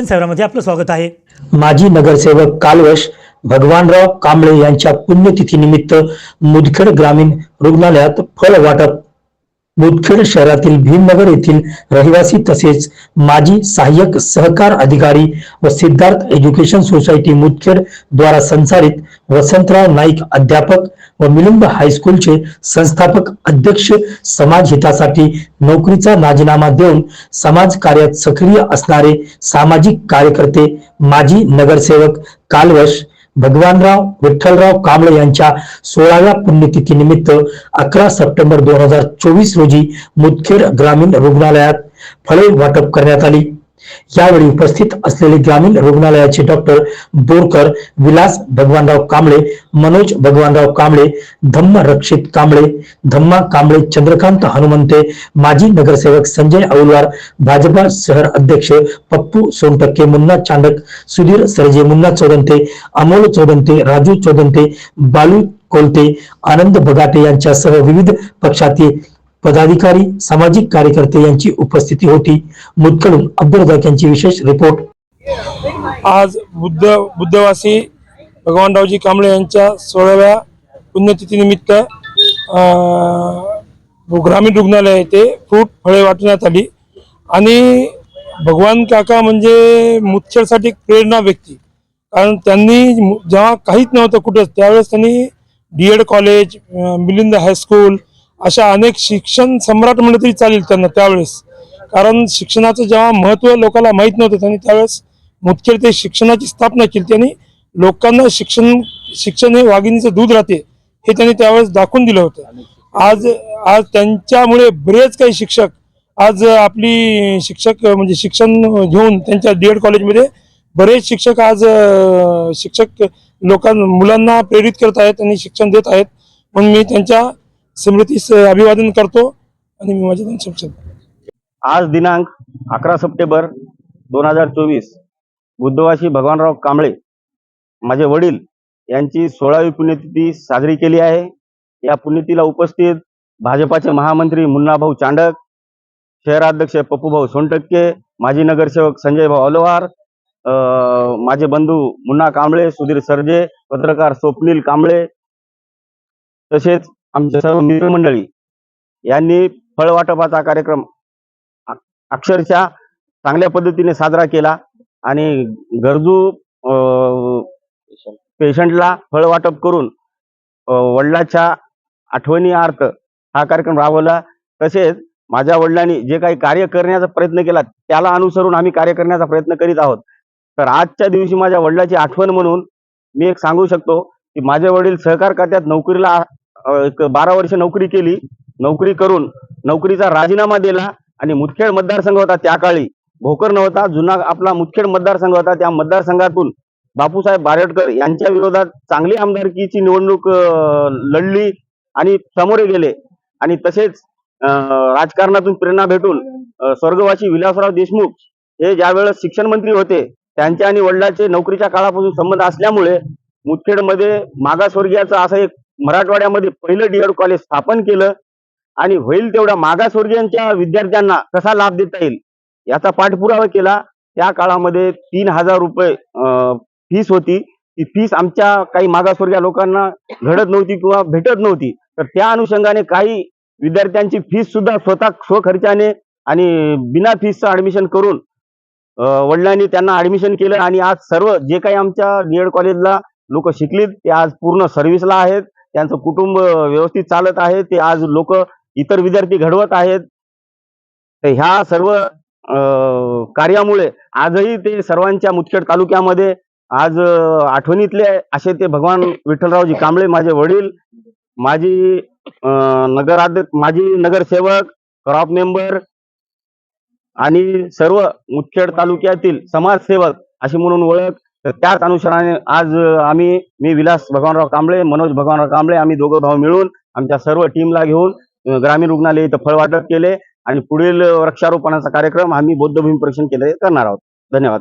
शिक्षण सेवामध्ये आपलं स्वागत आहे. माजी नगरसेवक कालवश भगवानराव कांबळे यांच्या पुण्यतिथीनिमित्त मुदखेड ग्रामीण रुग्णालयात फळ वाटप मुदखेड शहरातील भीमनगर येथील रहिवासी तसेच माजी सहाय्यक सहकार अधिकारी व सिद्धार्थ एज्युकेशन सोसायटी मुदखेड द्वारा संचालित वसंतराव नाईक अध्यापक व मिलिंद हायस्कूलचे संस्थापक अध्यक्ष समाज हितासाठी नोकरीचा राजीनामा देऊन समाज कार्यात सक्रिय असणारे सामाजिक कार्यकर्ते माजी नगरसेवक कालवश भगवानराव विठ्ठलराव कांबळे यांच्या सोळाव्या पुण्यतिथीनिमित्त अकरा सप्टेंबर दोन हजार चोवीस रोजी मुदखेड ग्रामीण रुग्णालयात फळे वाटप करण्यात आली. यावेळी उपस्थित असलेले ग्रामीण रुग्णालयाचे डॉक्टर बोरकर विलास भगवानराव कांबळे मनोज भगवानराव कांबळे धम्म रक्षित कांबळे धम्मा कांबळे चंद्रकांत हनुमंते माजी नगरसेवक संजय औलवार भाजपा शहर अध्यक्ष पप्पू सोनटक्के मुन्ना चांडक सुधीर सरजे मुन्ना चोदंते अमोल चोदंते राजू चोदंते बालू कोलते आनंद बगाटे यांच्यासह विविध पक्षातील पदाधिकारी सामाजिक कार्यकर्ते यांची उपस्थिती होती. मुदकडून अब्दुल रजाक यांची विशेष रिपोर्ट. आज बुद्ध बुद्धवासी भगवानरावजी कांबळे यांच्या सोळाव्या पुण्यतिथीनिमित्त ग्रामीण रुग्णालय येथे फ्रूट फळे वाटण्यात आली. आणि भगवान काका म्हणजे मुदखेडसाठी एक प्रेरणा व्यक्ती. कारण त्यांनी जेव्हा काहीच नव्हतं कुठेच त्यावेळेस त्यांनी D Ed college Milind high school अशा अनेक शिक्षण सम्राट म्हणलं तरी चालेल त्यांना त्यावेळेस. कारण शिक्षणाचं जेव्हा महत्त्व लोकांना माहीत नव्हतं त्यांनी त्यावेळेस मुख्य ते शिक्षणाची स्थापना केली. त्यांनी लोकांना शिक्षण शिक्षण हे वाघिणीचं दूध राहते हे त्यांनी त्यावेळेस दाखवून दिलं होतं. आज आज त्यांच्यामुळे बरेच काही शिक्षक आज आपली शिक्षक म्हणजे शिक्षण घेऊन त्यांच्या डी एड कॉलेजमध्ये बरेच शिक्षक आज शिक्षक लोकां मुलांना प्रेरित करत आहेत आणि शिक्षण देत आहेत. म्हणून मी त्यांच्या स्मृतीस अभिवादन करतो आणि मी माझे दोन शब्द आज दिनांक अकरा सप्टेंबर दोन हजार चोवीस बुद्धवासी भगवानराव कांबळे माझे वडील यांची सोळावी पुण्यतिथी साजरी केली आहे. या पुण्यतिथीला उपस्थित भाजपाचे महामंत्री मुन्नाभाऊ चांडक शहराध्यक्ष पप्पूभाऊ सोनटक्के माजी नगरसेवक संजयभाऊ अलोहार अं, माझे बंधू मुन्ना कांबळे सुधीर सरजे पत्रकार स्वप्नील कांबळे तसेच आमच्या सर्व मित्रमंडळी यांनी फळ वाटपाचा कार्यक्रम अक्षरशः चांगल्या पद्धतीने साजरा केला आणि गरजू पेशंटला फळ वाटप करून वडिलाच्या आठवणी अर्थ हा कार्यक्रम राबवला. तसेच माझ्या वडिलांनी जे काही कार्य करण्याचा प्रयत्न केला त्याला अनुसरून आम्ही कार्य करण्याचा प्रयत्न करीत आहोत. तर आजच्या दिवशी माझ्या वडिलाची आठवण म्हणून मी एक सांगू शकतो की माझे वडील सहकार खात्यात नोकरीला बारा वर्ष नोकरी केली. नोकरी करून नोकरीचा राजीनामा दिला आणि मुदखेड मतदारसंघ होता त्या काळी. भोकर नव्हता जुना आपला मुदखेड मतदारसंघ होता. त्या मतदारसंघातून बापूसाहेब बारडकर यांच्या विरोधात चांगली आमदारकीची निवडणूक लढली आणि समोर गेले. आणि तसेच राजकारणातून प्रेरणा भेटून स्वर्गवासी विलासराव देशमुख हे ज्यावेळेस शिक्षण मंत्री होते त्यांच्या आणि वडिलांचे नोकरीच्या काळापासून संबंध असल्यामुळे मुदखेडमध्ये मागासवर्गीयाचं असं एक मराठवाड्यामध्ये पहिलं डीएड कॉलेज स्थापन केलं आणि होईल तेवढ्या मागासवर्गीयांच्या विद्यार्थ्यांना कसा लाभ देता येईल याचा पाठपुरावा केला. त्या काळामध्ये तीन हजार रुपये फीस होती. ती फीस आमच्या काही मागासवर्गीय लोकांना घडत नव्हती किंवा भेटत नव्हती. तर त्या अनुषंगाने काही विद्यार्थ्यांची फीस सुद्धा स्वतः स्वखर्चाने आणि बिना फीसचं ऍडमिशन करून वडिलांनी त्यांना ऍडमिशन केलं. आणि आज सर्व जे काही आमच्या डीएड कॉलेजला लोक शिकलीत ते आज पूर्ण सर्व्हिसला आहेत. त्यांचं कुटुंब व्यवस्थित चालत आहे ते आज लोक इतर विद्यार्थी घडवत आहेत. तर ह्या सर्व अं, कार्यामुळे आजही ते सर्वांच्या मुदखेड तालुक्यामध्ये आज आठवणीतले असे ते भगवान विठ्ठलरावजी कांबळे माझे वडील माझी अं, नगराध्यक्ष माजी नगरसेवक क्रॉप मेंबर आणि सर्व मुदखेड तालुक्यातील समाजसेवक अशी म्हणून ओळख तर त्याच अनुषंगाने आज आम्ही मी विलास भगवानराव कांबळे मनोज भगवानराव कांबळे आम्ही दोघं भाऊ मिळून आमच्या सर्व टीमला घेऊन ग्रामीण रुग्णालय इथं फळ वाटप केले आणि पुढील वृक्षारोपणाचा कार्यक्रम आम्ही बौद्ध भूमी परीक्षण केले करणार आहोत. धन्यवाद.